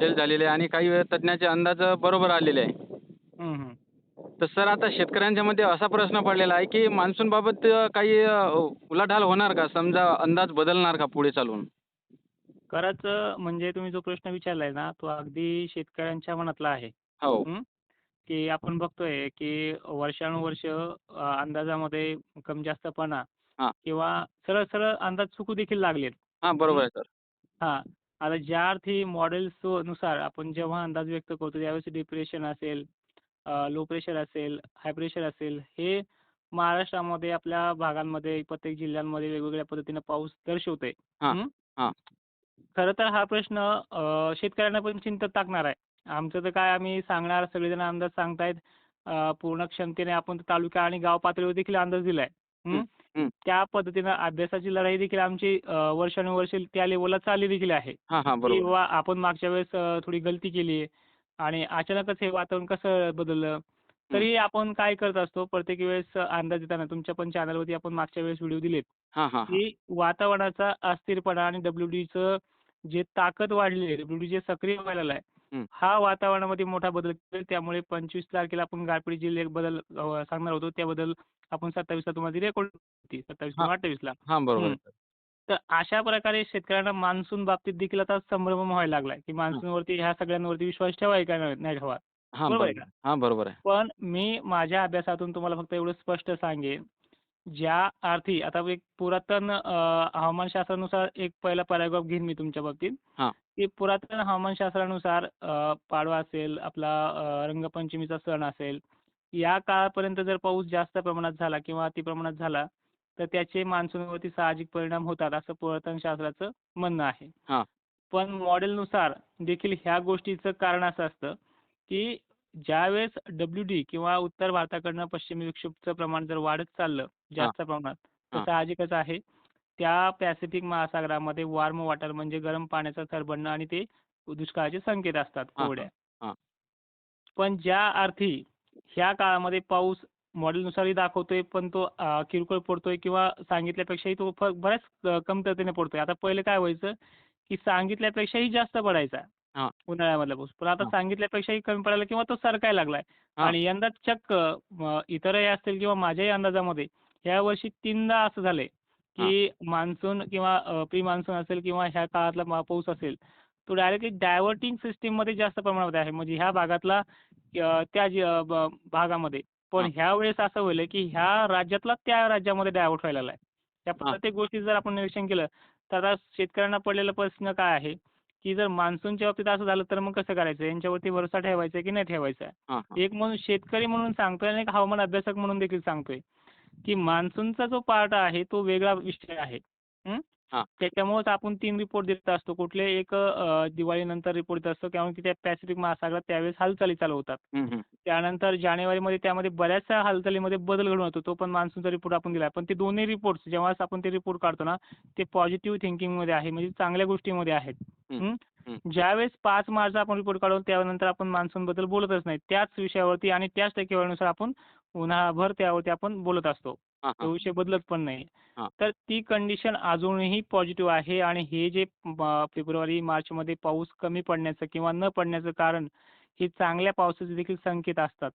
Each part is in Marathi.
फेल झालेले आहे आणि काही तज्ञांचे अंदाज बरोबर आलेले आहे. तर सर आता शेतकऱ्यांच्या मध्ये असा प्रश्न पडलेला आहे की मान्सूनबाबत अ, काही अ, उलाढाल होणार का समजा अंदाज बदलणार का पुढे चालून खरंच म्हणजे तुम्ही जो प्रश्न विचारलाय ना तो अगदी शेतकऱ्यांच्या मनातला आहे. हो हं? की आपण बघतोय की वर्षानुवर्ष अ, अंदाजामध्ये कमी जास्तपणा हां. किंवा सरळ सरळ अंदाज चुकू देखील लागलेत. हां बरोबर आहे सर हां. आता ज्या अर्थी मॉडेल्सनुसार आपण जेव्हा अंदाज व्यक्त करतो त्यावेळेस डिप्रेशन असेल, लो प्रेशर असेल, हाय प्रेशर असेल, हे महाराष्ट्रामध्ये आपल्या भागांमध्ये प्रत्येक जिल्ह्यांमध्ये वेगवेगळ्या पद्धतीनं पाऊस दर्शवतंय. हां. खरं तर हा प्रश्न शेतकऱ्यांना पण चिंतेत टाकणार आहे. आमचं तर काय आम्ही सांगणार सगळेजण अंदाज सांगतायत. पूर्ण क्षमतेने आपण तालुका आणि गाव पातळीवर देखील अंदाज दिलाय. त्या पद्धतीनं अभ्यासाची लढाई देखील आमची वर्षानुवर्षे त्या लेव्हलला चालली देखील आहे. हां हां बरोबर किंवा आपण मागच्या वेळेस अ, थोडी गलती केली आणि अचानकच हे वातावरण कसं बदललं. तरी आपण काय करत असतो प्रत्येक वेळेस अंदाज देताना तुमच्या पण चॅनलवरती आपण मागच्या वेळेस व्हिडिओ दिलेत. हां हां हां की वातावरणाचा अस्थिरपणा आणि डब्ल्यूडीचं जे ताकद वाढली आहे, डब्ल्यूडी जे सक्रिय व्हायला लागलाय, हं. वातावरणामध्ये मोठा बदल करेल. त्यामुळे 25 तारखेला आपण गारपीट जिल्हे बदल सांगणार होतो. त्याबद्दल आपण 27ला तुम्हाला ती रेकॉर्ड होती 27 हां. किंवा 28ला. बरोबर. आहे सर तर अशा प्रकारे शेतकऱ्यांना मान्सून बाबतीत देखील आता संभ्रम व्हायला लागलाय, की मान्सूनवरती ह्या सगळ्यांवरती विश्वास ठेवाय का नाही ठेवा. बरोबर आहे बरोबर का? बरोबर आहे पण मी माझ्या अभ्यासातून तुम्हाला फक्त एवढं स्पष्ट सांगेन, ज्या अर्थी आता एक पुरातन हवामानशास्त्रानुसार एक पहिला पॅराग्राफ घेईन मी तुमच्या बाबतीत, हां. की पुरातन हवामानशास्त्रानुसार अ, पाडवा असेल, आपला अ, रंगपंचमीचा सण असेल, या काळापर्यंत जर पाऊस जास्त प्रमाणात झाला किंवा अति प्रमाणात झाला, तर त्याचे मान्सूनवरती साहजिक परिणाम होतात असं पुरातन शास्त्राचं म्हणणं आहे. हां. पण मॉडेलनुसार देखील ह्या गोष्टीचं कारण असं असतं, की ज्यावेळेस डब्ल्यूडी किंवा उत्तर भारताकडनं पश्चिमी विक्षोभचं प्रमाण जर वाढत चाललं जास्त प्रमाणात, तर. साहजिकच आहे त्या पॅसिफिक महासागरामध्ये वॉर्म वॉटर म्हणजे गरम पाण्याचं थर आणि ते दुष्काळाचे संकेत असतात कोरड्या. पण ज्या अर्थी ह्या काळामध्ये पाऊस मॉडेलनुसारही दाखवतोय, पण तो किरकोळ पडतोय किंवा सांगितल्यापेक्षाही तो बऱ्याच कमतरतेने पडतोय. आता पहिले काय व्हायचं, की सांगितल्यापेक्षाही जास्त पडायचा हां. उन्हाळ्यामधला पाऊस. पण आता. सांगितल्यापेक्षाही कमी पडायला किंवा तो सरकायला लागलाय. आणि यंदा चक्क इतरही असतील किंवा माझ्याही अंदाजामध्ये यावर्षी तीनदा असं झालंय, की मान्सून किंवा प्री मान्सून असेल किंवा ह्या काळातला पाऊस असेल, तो डायरेक्टली डायव्हर्टिंग सिस्टममध्ये जास्त प्रमाणामध्ये आहे. म्हणजे ह्या भागातला त्या भागामध्ये. पण हां. ह्यावेळेस असं व्हायलंय, की ह्या राज्यातला त्या राज्यामध्ये डायव्हर्ट व्हायला लागलाय. त्या. प्रत्येक गोष्टीचं जर आपण निरीक्षण केलं, तर आता शेतकऱ्यांना पडलेला प्रश्न काय आहे, की जर मान्सूनच्या बाबतीत असं झालं तर मग कसं करायचं? यांच्यावरती भरोसा ठेवायचा आहे की नाही ठेवायचा आहे? एक म्हणून शेतकरी म्हणून सांगतोय आणि एक हवामान अभ्यासक म्हणून देखील सांगतोय, की मान्सूनचा जो पार्ट आहे तो वेगळा विषय आहे. त्याच्यामुळेच आपण 3 रिपोर्ट देत असतो. कुठले एक दिवाळीनंतर रिपोर्ट देत असतो कारण की त्या पॅसिफिक महासागरात त्यावेळेस हालचाली चालू होतात. त्यानंतर जानेवारीमध्ये त्यामध्ये बऱ्याचशा हालचालीमध्ये बदल घडून येतो. तो पण मान्सूनचा रिपोर्ट आपण दिला. पण ते दोन्ही रिपोर्ट्स जेव्हा आपण ते रिपोर्ट काढतो ना, ते पॉझिटिव्ह थिंकिंगमध्ये आहे म्हणजे चांगल्या गोष्टीमध्ये आहेत. ज्यावेळेस 5 मार्चचा आपण रिपोर्ट काढू त्यानंतर आपण मान्सूनबद्दल बोलतच नाही. त्याच विषयावरती आणि त्याच टक्केवारीनुसार आपण उन्हाळाभर त्यावरती आपण बोलत असतो. तो. विषय बदलत पण नाही. तर ती कंडिशन अजूनही पॉझिटिव्ह आहे आणि हे जे फेब्रुवारी, मार्चमध्ये पाऊस कमी पडण्याचं किंवा न पडण्याचं कारण हे चांगल्या पावसाचे देखील संकेत असतात.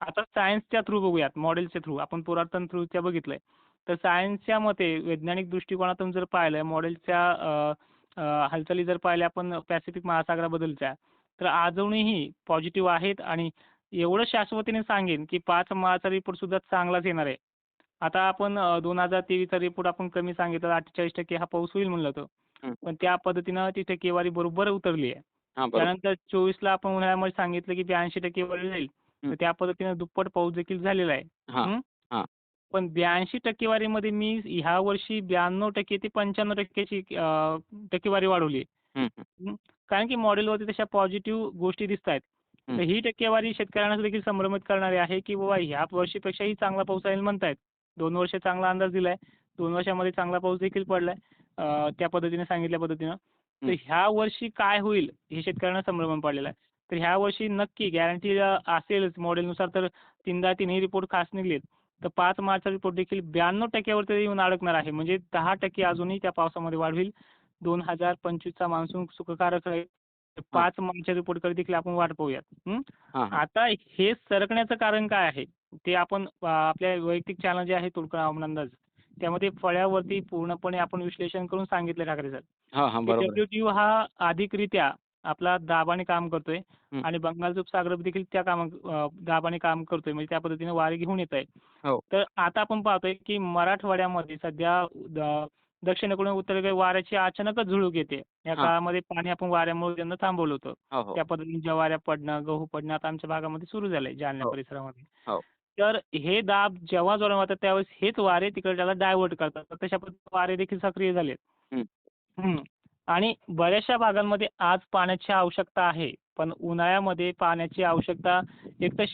आता सायन्सच्या थ्रू बघूयात, मॉडेलच्या थ्रू. आपण पुरातन थ्रूच्या बघितलंय. तर सायन्सच्या मते वैज्ञानिक दृष्टिकोनातून जर पाहिलं मॉडेलच्या हालचाली जर पाहिल्या आपण पॅसिफिक महासागराबद्दलच्या, तर अजूनही पॉझिटिव्ह आहेत आणि एवढं शाश्वतीने सांगेन, की 5 मार्चचा रिपोर्ट सुद्धा चांगलाच येणार आहे. आता आपण अ, 2023चा रिपोर्ट आपण कमी सांगितला 48% हा पाऊस होईल म्हणलं होतं. पण त्या पद्धतीनं ती टक्केवारी बरोबर उतरली आहे. त्यानंतर 24ला आपण उन्हाळ्यामध्ये सांगितलं, की 82% जाईल. हं. तर त्या पद्धतीनं दुप्पट पाऊस देखील झालेला आहे. पण 82% मध्ये मी ह्या वर्षी 92% ते 95% ची अ, टक्केवारी वाढवली आहे. कारण की मॉडेलवरती तशा पॉझिटिव्ह गोष्टी दिसतायत. हं. तर ही टक्केवारी शेतकऱ्यांना देखील संभ्रमित करणारी आहे, की बाबा ह्या वर्षीपेक्षाही चांगला पाऊस येईल म्हणतायत. 2 वर्ष चांगला अंदाज दिलाय. 2 वर्षामध्ये चांगला पाऊस देखील पडलाय. त्या पद्धतीने सांगितल्या पद्धतीनं. तर. ह्या वर्षी काय होईल हे शेतकऱ्यांना संभ्रम पडलेला आहे. तर ह्या वर्षी नक्की गॅरंटी असेलच मॉडेलनुसार तर तीनदा तिन्ही रिपोर्ट खास निघलेत. तर 5 मार्चचा रिपोर्ट देखील 92% वरती येऊन अडकणार आहे. म्हणजे 10% अजूनही त्या पावसामध्ये वाढ होईल. 2025चा मान्सून सुखकारक राहील. पाच मार्चच्या रिपोर्टकडे देखील आपण वाट पाहूयात आता हे सरकण्याचं कारण काय आहे ते आपण आपल्या वैयक्तिक चॅनल जे आहे हवामान अंदाज त्यामध्ये फळ्यावरती पूर्णपणे आपण विश्लेषण करून सांगितले ठाकरे सर. डब्ल्यूटीओ हा अधिकरित्या आपला दाबाने काम करतोय हं. आणि बंगालचा उपसागर देखील त्या काम दाबाने काम करतोय म्हणजे त्या पद्धतीने वारे घेऊन येत आहे हो. तर आता आपण पाहतोय की मराठवाड्यामध्ये सध्या द- दक्षिणेकडून उत्तरेकडे वाऱ्याची अचानकच झुळूक येते या हां. काळामध्ये पाणी आपण वाऱ्यामुळे त्यांना थांबवलं होतं हो हो त्या पद्धतीने ज्वाऱ्या पडणं गहू पडणं आता आमच्या भागामध्ये सुरू झालंय जालना हो. परिसरामध्ये हो. तर हे दाब जेव्हा जोरात वाटतात त्यावेळेस हेच वारे तिकडे त्याला डायव्हर्ट करतात तर तशा पद्धतीने वारे देखील सक्रिय झालेत हं. हं. आणि बऱ्याचशा भागांमध्ये आज पाण्याची आवश्यकता आहे पण उन्हाळ्यामध्ये पाण्याची आवश्यकता एक तर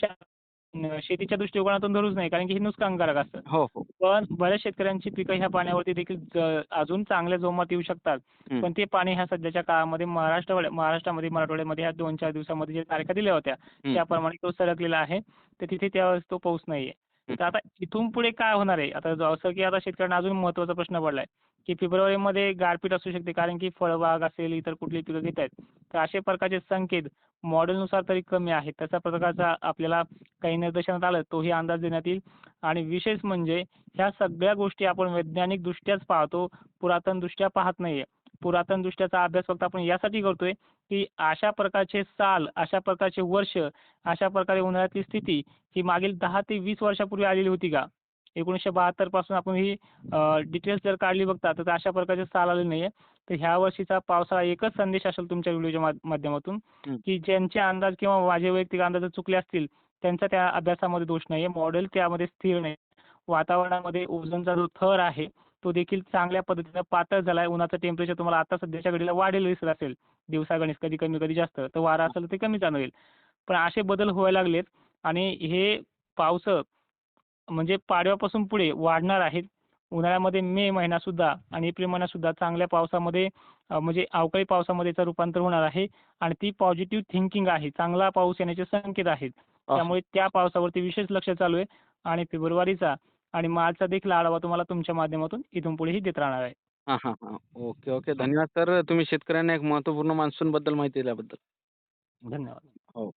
शेतीच्या दृष्टिकोनातून धरूच नाही कारण की हे नुकसानकारक असतं हो हो पण बऱ्याच शेतकऱ्यांची पिकं ह्या पाण्यावरती देखील ज- अजून चांगल्या जोमात येऊ शकतात. पण ते पाणी ह्या सध्याच्या काळामध्ये महाराष्ट्र महाराष्ट्रामध्ये मराठवाड्यामध्ये ह्या दोन चार दिवसामध्ये जे तारखा दिल्या होत्या. त्याप्रमाणे तो सरकलेला आहे तर तिथे त्यावेळेस तो पाऊस नाहीये. तर आता इथून पुढे काय होणार आहे? आता जसं की आता शेतकऱ्यांना अजून महत्त्वाचा प्रश्न पडलाय की फेब्रुवारीमध्ये गारपीट असू शकते कारण की फळबाग असेल इतर कुठली पिकं घेत आहेत. तर असे प्रकारचे संकेत मॉडेलनुसार तरी कमी आहेत. तशा प्रकारचा आपल्याला काही निदर्शनात आलं तोही अंदाज देण्यात येईल. आणि विशेष म्हणजे ह्या सगळ्या गोष्टी आपण वैज्ञानिक दृष्ट्याच पाहतो पुरातन दृष्ट्या पाहत नाहीये. पुरातन दृष्ट्याचा अभ्यास फक्त आपण यासाठी करतोय की अशा प्रकारचे साल अशा प्रकारचे वर्ष अशा प्रकारे उन्हाळ्यातली स्थिती ही मागील दहा ते वीस वर्षापूर्वी आलेली होती का? एकोणीसशे बहात्तरपासून आपण ही डिटेल्स जर काढली बघता तर अशा प्रकारचे साल आले नाहीये. तर ह्या वर्षीचा पावसाळा एकच संदेश असेल तुमच्या व्हिडिओच्या माध्यमातून. की ज्यांचे अंदाज किंवा माझे वैयक्तिक अंदाज चुकले असतील त्यांचा त्या अभ्यासामध्ये दोष नाहीये. मॉडेल त्यामध्ये स्थिर नाही वातावरणामध्ये ओझोनचा जो थर आहे तो देखील चांगल्या पद्धतीनं पातळ झालाय. उन्हाचं टेम्परेचर तुम्हाला आता सध्याच्या घडीला वाढेल दिसत असेल. दिवसागणिक कधी कमी कधी जास्त. तर वारा असेल तर ते कमी जाणवेल. पण असे बदल व्हायला लागलेत आणि हे पावस म्हणजे पाडव्यापासून पुढे वाढणार आहेत. उन्हाळ्यामध्ये मे महिना सुद्धा आणि एप्रिल महिना सुद्धा चांगल्या पावसामध्ये म्हणजे अवकाळी पावसामध्ये याचं रूपांतर होणार आहे आणि ती पॉझिटिव्ह थिंकिंग आहे. चांगला पाऊस येण्याचे संकेत आहेत. त्यामुळे त्या पावसावरती विशेष लक्ष चालू आहे आणि फेब्रुवारीचा आणि मार्चचा देखील आढावा तुम्हाला तुमच्या माध्यमातून इथून पुढेही देत राहणार आहे. हां हां हां. Okay okay. धन्यवाद सर. तुम्ही शेतकऱ्यांना एक महत्त्वपूर्ण मान्सूनबद्दल माहिती दिल्याबद्दल. धन्यवाद. हो.